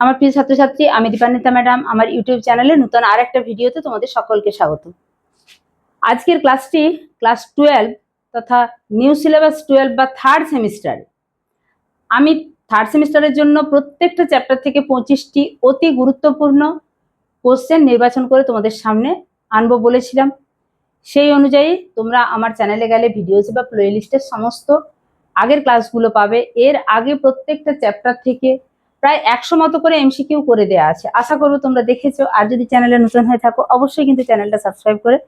আমার প্রিয় ছাত্রছাত্রী, আমি দীপান্বিতা ম্যাডাম, আমার ইউটিউব চ্যানেলে নতুন আর একটা ভিডিওতে তোমাদের সকলকে স্বাগত। আজকের ক্লাসটি ক্লাস টুয়েলভ তথা নিউ সিলেবাস টুয়েলভ বা থার্ড সেমিস্টার। আমি থার্ড সেমিস্টারের জন্য প্রত্যেকটা চ্যাপ্টার থেকে পঁচিশটি অতি গুরুত্বপূর্ণ কোশ্চেন নির্বাচন করে তোমাদের সামনে আনব বলেছিলাম। সেই অনুযায়ী তোমরা আমার চ্যানেলে গেলে ভিডিওস বা প্লেলিস্টের সমস্ত আগের ক্লাসগুলো পাবে। এর আগে প্রত্যেকটা চ্যাপ্টার থেকে প্রায় একশো মতো করে এমসিকিউ করে দেওয়া আছে। আশা করব তোমরা দেখেছ। আর যদি চ্যানেলে নতুন হয়ে থাকো, অবশ্যই কিন্তু চ্যানেলটা সাবস্ক্রাইব করে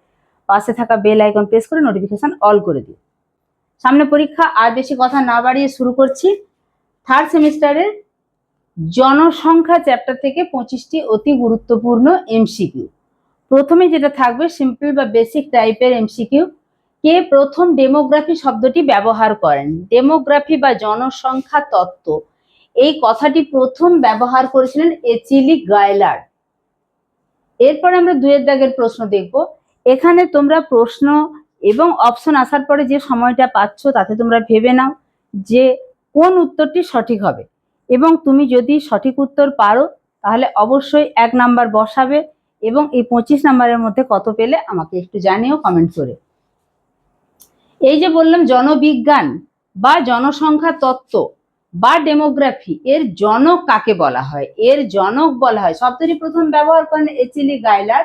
পাশে থাকা বেল আইকন প্রেস করে নোটিফিকেশন অল করে দিও। সামনে পরীক্ষা, আর বেশি কথা না বাড়িয়ে শুরু করছি। থার্ড সেমিস্টারের জনসংখ্যা চ্যাপ্টার থেকে পঁচিশটি অতি গুরুত্বপূর্ণ এমসিকিউ প্রথমে যেটা থাকবে সিম্পল বা বেসিক টাইপের এমসিকিউ কে প্রথম ডেমোগ্রাফি শব্দটি ব্যবহার করেন? ডেমোগ্রাফি বা জনসংখ্যা তত্ত্ব। এই কথাটি প্রথম ব্যবহার করেছিলেন এচিলি গায়লার এরপরে আমরা দুয়ের দাগের প্রশ্ন দেখব। এখানে তোমরা প্রশ্ন এবং অপশন আসার পরে যে সময়টা পাচ্ছ তাতে তোমরা ভেবে নাও যে কোন উত্তরটি সঠিক হবে। এবং তুমি যদি সঠিক উত্তর পারো, তাহলে অবশ্যই এক নাম্বার বসাবে এবং এই পঁচিশ নাম্বারের মধ্যে কত পেলে আমাকে একটু জানিও কমেন্ট করে। এই যে বললাম, জনবিজ্ঞান বা জনসংখ্যা তত্ত্ব বা ডেমোগ্রাফি এর জনক কাকে বলা হয়? এর জনক বলা হয়, শব্দটি প্রথম ব্যবহার করেন এচিলি গাইলার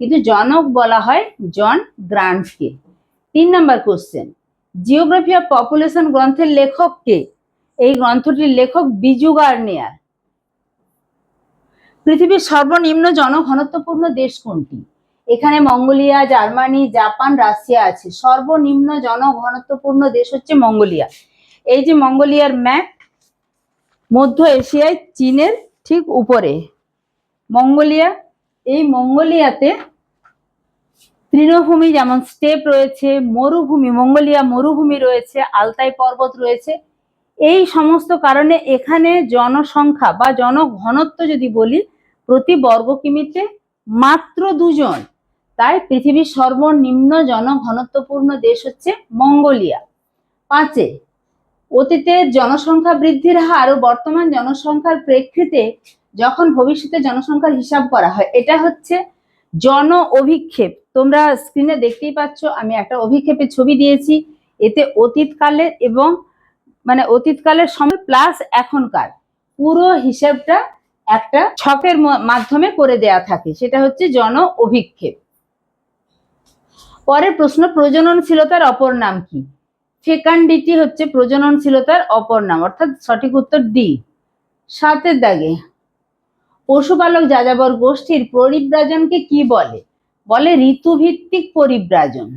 কিন্তু জনক বলা হয় জন গ্রান্টকে তিন নম্বর কোশ্চেন জিওগ্রাফি অফ পপুলেশন গ্রন্থের লেখক কে? এই গ্রন্থটির লেখক বিজু গার্নিয়ার পৃথিবীর সর্বনিম্ন জনঘনত্বপূর্ণ দেশ কোনটি? এখানে মঙ্গোলিয়া, জার্মানি, জাপান, রাশিয়া আছে। সর্বনিম্ন জনঘনত্বপূর্ণ দেশ হচ্ছে মঙ্গোলিয়া। এই যে মঙ্গোলিয়ার ম্যাপ মধ্য এশিয়ায়, চীনের ঠিক উপরে। মঙ্গোলিয়া, এই মঙ্গোলিয়াতে তৃণভূমি যেমন স্টেপ রয়েছে, মরুভূমি, মঙ্গোলিয়া মরুভূমি রয়েছে, আলতাই পর্বত রয়েছে। এই সমস্ত কারণে এখানে জনসংখ্যা বা জনঘনত্ব যদি বলি, প্রতি বর্গ কিমিতে মাত্র দুজন। তাই পৃথিবীর সর্বনিম্ন জনঘনত্বপূর্ণ দেশ হচ্ছে মঙ্গোলিয়া। পাঁচে অতীতে জনসংখ্যা বৃদ্ধির হার ও বর্তমান জনসংখ্যার প্রেক্ষিতে যখন ভবিষ্যতে জনসংখ্যার হিসাব করা হয়, এটা হচ্ছে জন অভিক্ষেপ। তোমরা স্ক্রিনে দেখতেই পাচ্ছ, আমি একটা অভিক্ষেপের ছবি দিয়েছি। এতে অতীতকালের এবং মানে অতীতকালের সময় প্লাস এখনকার। পুরো হিসাবটা একটা ছকের মাধ্যমে করে দেয়া থাকে। সেটা হচ্ছে জন অভিক্ষেপ। পরের প্রশ্ন, প্রজননশীলতার অপর নাম কি? ফেকান্ডিটি হচ্ছে প্রজননশীলতার অপর নাম, অর্থাৎ সঠিক উত্তর ডি। সাতের দাগে, পশুপালক যাযাবর গোষ্ঠীর পরিব্রাজনকে কি বলে? বলে ঋতুভিত্তিক পরিব্রাজন।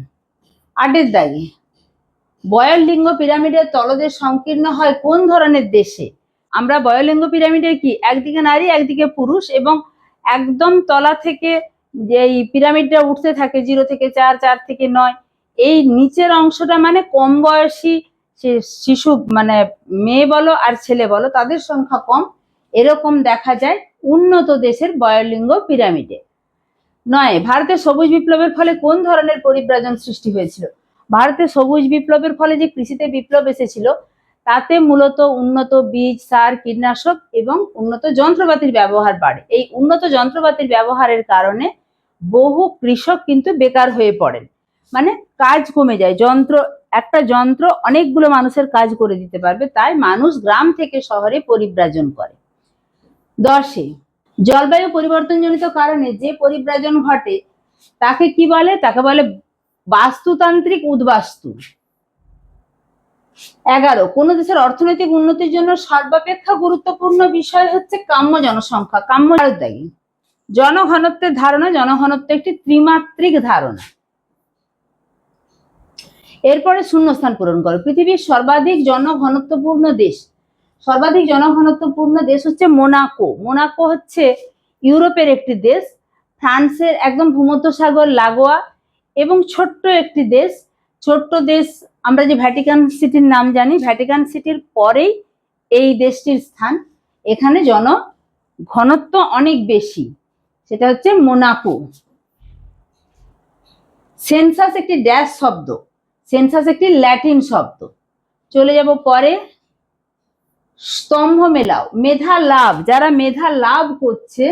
আটের দাগে বয়লিঙ্গ পিরামিডের তলদেশ সংকীর্ণ হয় কোন ধরনের দেশে? আমরা বয়লিঙ্গ পিরামিডের কি? একদিকে নারী, একদিকে পুরুষ এবং একদম তলা থেকে যে পিরামিডটা উঠতে থাকে, জিরো থেকে চার চার থেকে নয় এই নিচের অংশটা মানে কম বয়সী শিশু মানে মেয়ে বলো আর ছেলে বলো, তাদের সংখ্যা কম। এরকম দেখা যায় উন্নত দেশের বয়লিঙ্গ পিরামিডে। নয় ভারতের সবুজ বিপ্লবের ফলে কোন ধরনের পরিব্রাজন সৃষ্টি হয়েছিল? ভারতে সবুজ বিপ্লবের ফলে যে কৃষিতে বিপ্লব এসেছিল, তাতে মূলত উন্নত বীজ, সার, কীটনাশক এবং উন্নত যন্ত্রপাতির ব্যবহার বাড়ে। এই উন্নত যন্ত্রপাতির ব্যবহারের কারণে বহু কৃষক কিন্তু বেকার হয়ে পড়েন। মানে কাজ কমে যায়। যন্ত্র, একটা যন্ত্র অনেকগুলো মানুষের কাজ করে দিতে পারবে, তাই মানুষ গ্রাম থেকে শহরে পরিব্রাজন করে। দশে, জলবায়ু পরিবর্তনজনিত কারণে যে পরিব্রাজন ঘটে, তাকে কি বলে? তাকে বলে বাস্তুতান্ত্রিক উদ্বাস্তু। এগারো, কোন দেশের অর্থনৈতিক উন্নতির জন্য সর্বাপেক্ষা গুরুত্বপূর্ণ বিষয় হচ্ছে কাম্য জনসংখ্যা। কাম্য জনঘনত্বের ধারণা, জনঘনত্ব একটি ত্রিমাত্রিক ধারণা। এরপরে শূন্যস্থান পূরণ করো। পৃথিবীর সর্বাধিক জনঘনত্বপূর্ণ দেশ। সর্বাধিক জনঘনত্বপূর্ণ দেশ হচ্ছে মোনাকো। মোনাকো হচ্ছে ইউরোপের একটি দেশ, ফ্রান্সের একদম ভূমধ্যসাগর, লাগোয়া এবং ছোট্ট একটি দেশ। ছোট্ট দেশ, আমরা যে ভ্যাটিকান সিটির নাম জানি ভ্যাটিকান সিটির পরেই এই দেশটির স্থান। এখানে জন ঘনত্ব অনেক বেশি। সেটা হচ্ছে মোনাকো। সেন্সাস একটি ড্যাশ শব্দ। সেন্সাস একটি ল্যাটিন শব্দ। চলে যাব পরে। স্তম্ভ মেলাও, মেধা লাভ, যারা মেধা লাভ করছে,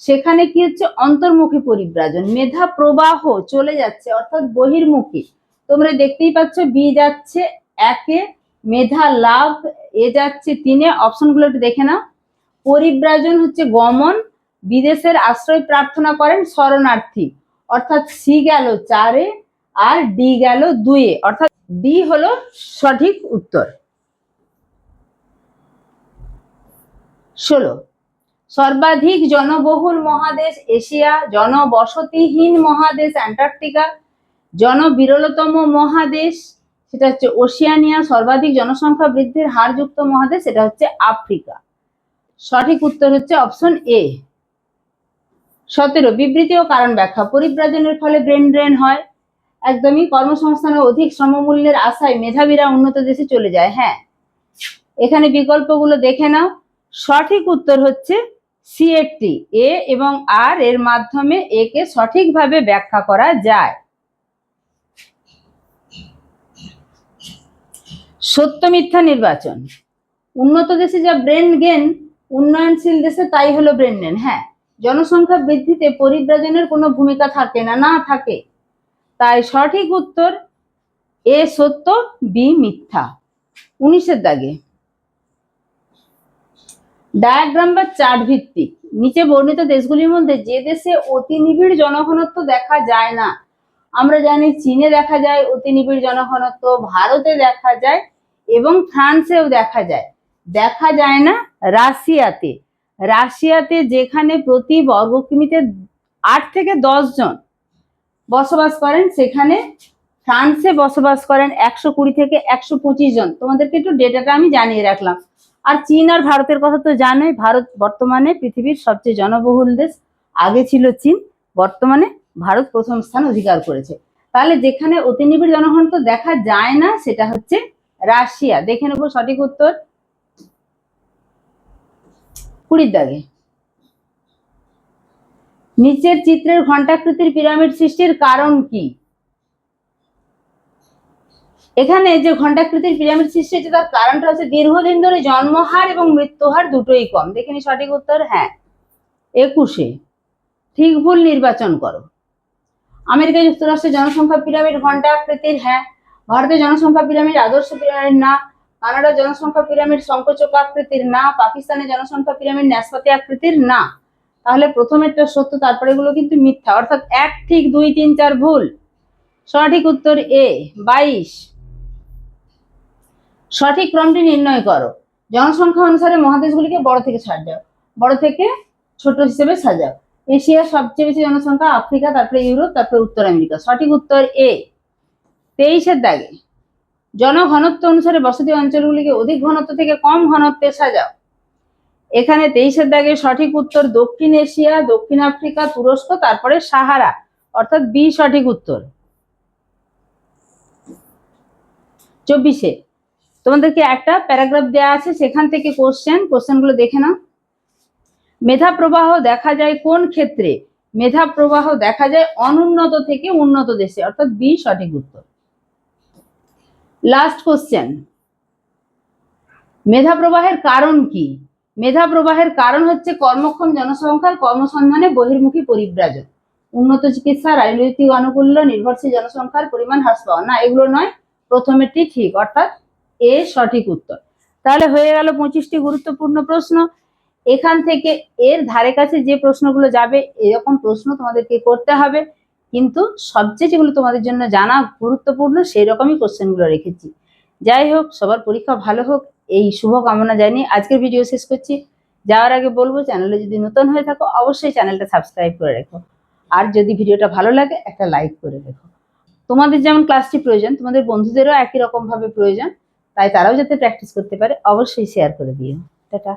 সেখানে কি হচ্ছে? অন্তর্মুখী পরিব্রাজন, মেধা প্রবাহ চলে যাচ্ছে, অর্থাৎ বহির্মুখী। তোমরা দেখতেই পাচ্ছ বি যাচ্ছে একে, মেধা লাভ এ যাচ্ছে তিনে। অপশনগুলো একটু দেখে নাও। পরিব্রাজন হচ্ছে গমন, বিদেশের আশ্রয় প্রার্থনা করেন শরণার্থী। অর্থাৎ সি গেল চারে আর ডি গেল দুয়ে অর্থাৎ ডি হলো সঠিক উত্তর। ষোলো। সর্বাধিক জনবহুল মহাদেশ এশিয়া, জনবসতিহীন মহাদেশ অ্যান্টার্কটিকা, জনবিরলতম মহাদেশ, সেটা হচ্ছে ওশিয়ানিয়া, সর্বাধিক জনসংখ্যা বৃদ্ধির হারযুক্ত মহাদেশ, সেটা হচ্ছে আফ্রিকা। সঠিক উত্তর হচ্ছে অপশন এ। সতেরো, বিবৃতি ও কারণ ব্যাখ্যা। পরিব্রাজনের ফলে ব্রেন ড্রেন হয়। একদমই কর্মসংস্থানের অধিক শ্রমমূল্যের আশায় মেধাবীরা উন্নত দেশে চলে যায় হ্যাঁ। এখানে বিকল্পগুলো দেখে নাও। সঠিক উত্তর হচ্ছে সিএটি এ এবং আর এর মাধ্যমে একে সঠিকভাবে ব্যাখ্যা করা যায়। সত্য মিথ্যা নির্বাচন। উন্নত দেশে যা ব্রেন গেন, উন্নয়নশীল দেশে তাই হলো ব্রেন গেন হ্যাঁ। জনসংখ্যা বৃদ্ধিতে পরিব্রাজনের কোনো ভূমিকা থাকে না না থাকে। তাই সঠিক উত্তর এ সত্য, বি মিথ্যা। উনিশের দাগে। ডায়াগ্রাম বা চার্ট ভিত্তিক নিচে বর্ণিত দেশগুলির মধ্যে যে দেশে অতি নিবিড় জনঘনত্ব দেখা যায় না, আমরা জানি চীনে দেখা যায় অতি নিবিড় জনঘনত্ব, ভারতে দেখা যায় এবং ফ্রান্সেও দেখা যায়। দেখা যায় না রাশিয়াতে। রাশিয়াতে যেখানে প্রতি বর্গ কিমিতে আট থেকে দশ জন বসবাস করেন, সেখানে ফ্রান্সে বসবাস করেন একশো কুড়ি থেকে একশো পঁচিশ জন। তোমাদেরকে একটু ডেটাটা আমি জানিয়ে রাখলাম। আর চীন আর ভারতের কথা তো জানোই, ভারত বর্তমানে পৃথিবীর সবচেয়ে জনবহুল দেশ। আগে ছিল চীন, বর্তমানে ভারত প্রথম স্থান অধিকার করেছে। তাহলে যেখানে অতি নিবিড় জনঘনত্ব দেখা যায় না, সেটা হচ্ছে রাশিয়া। দেখে নেব সঠিক উত্তর। কুড়ির দাগে। নিচের চিত্রের ঘণ্টাকৃতির পিরামিড সৃষ্টির কারণ কি? এখানে যে ঘণ্টাকৃতির পিরামিড সৃষ্টি হচ্ছে তার কারণটা হচ্ছে দীর্ঘদিন ধরে জন্মহার এবং মৃত্যুহার দুটোই কম। দেখেনি সঠিক উত্তর? হ্যাঁ। একুশে, ঠিক ভুল নির্বাচন করো। আমেরিকা যুক্তরাষ্ট্রের জনসংখ্যা পিরামিড ঘণ্টাকৃতির হ্যাঁ। ভারতের জনসংখ্যা পিরামিড আদর্শ পিরামিড না। কানাডার জনসংখ্যা পিরামিড সংকোচক আকৃতির না। পাকিস্তানের জনসংখ্যা পিরামিড ন্যাসপাতি আকৃতির না। তাহলে প্রথমেরটা সত্য, তারপরে এগুলো কিন্তু মিথ্যা। অর্থাৎ এক ঠিক, দুই তিন, চার ভুল। সঠিক উত্তর এ, বাইশ। সঠিক ক্রমটি নির্ণয় করো। জনসংখ্যা অনুসারে মহাদেশগুলিকে বড় থেকে সাজাও। বড় থেকে ছোট হিসেবে সাজাও। এশিয়ার সবচেয়ে বেশি জনসংখ্যা আফ্রিকা, তারপরে ইউরোপ, তারপরে উত্তর আমেরিকা। সঠিক উত্তর এ। তেইশের দাগে, জনঘনত্ব অনুসারে বসতি অঞ্চলগুলিকে অধিক ঘনত্ব থেকে কম ঘনত্বে সাজাও। এখানে তেইশের দাগে সঠিক উত্তর দক্ষিণ এশিয়া, দক্ষিণ আফ্রিকা, তুরস্ক, তারপরে সাহারা, অর্থাৎ বি সঠিক উত্তর। চব্বিশে, তোমাদেরকে একটা প্যারাগ্রাফ দেওয়া আছে, সেখান থেকে কোশ্চেন কোশ্চেনগুলো দেখে নাও। মেধা প্রবাহ দেখা যায় কোন ক্ষেত্রে? মেধা প্রবাহ দেখা যায় অনুন্নত থেকে উন্নত দেশে, অর্থাৎ বি সঠিক উত্তর। লাস্ট কোশ্চেন মেধা প্রবাহের কারণ কি? মেধা প্রবাহের কারণ হচ্ছে কর্মক্ষম জনসংখ্যার কর্মসন্ধানে বহির্মুখী পরিব্রাজন উন্নত চিকিৎসা, রাজনৈতিক আনুকূল্য, নির্ভরশীল জনসংখ্যার পরিমাণ হ্রাস পাওয়া। না, এগুলো নয়। প্রথমেরটি ঠিক, অর্থাৎ এ সঠিক উত্তর। তাহলে হয়ে গেল পঁচিশটি গুরুত্বপূর্ণ প্রশ্ন। এখান থেকে এর ধারে কাছে যে প্রশ্নগুলো যাবে, এরকম প্রশ্ন তোমাদেরকে করতে হবে। কিন্তু সবচেয়ে যেগুলো তোমাদের জন্য জানা গুরুত্বপূর্ণ সেই রকমই কোশ্চেনগুলো রেখেছি। যাই হোক, সবার পরীক্ষা ভালো হোক। এই শুভ কামনা জানিয়ে আজকের ভিডিও শেষ করছি। যাওয়ার আগে বলব, চ্যানেলে যদি নতুন হয়ে থাকো, অবশ্যই চ্যানেলটা সাবস্ক্রাইব করে রেখো। আর যদি ভিডিওটা ভালো লাগে, একটা লাইক করে রেখো। তোমাদের যেমন ক্লাসটি প্রয়োজন, তোমাদের বন্ধুদেরও একই রকমভাবে প্রয়োজন, তাই তারাও যাতে প্র্যাকটিস করতে পারে, অবশ্যই শেয়ার করে দিও। টাটা।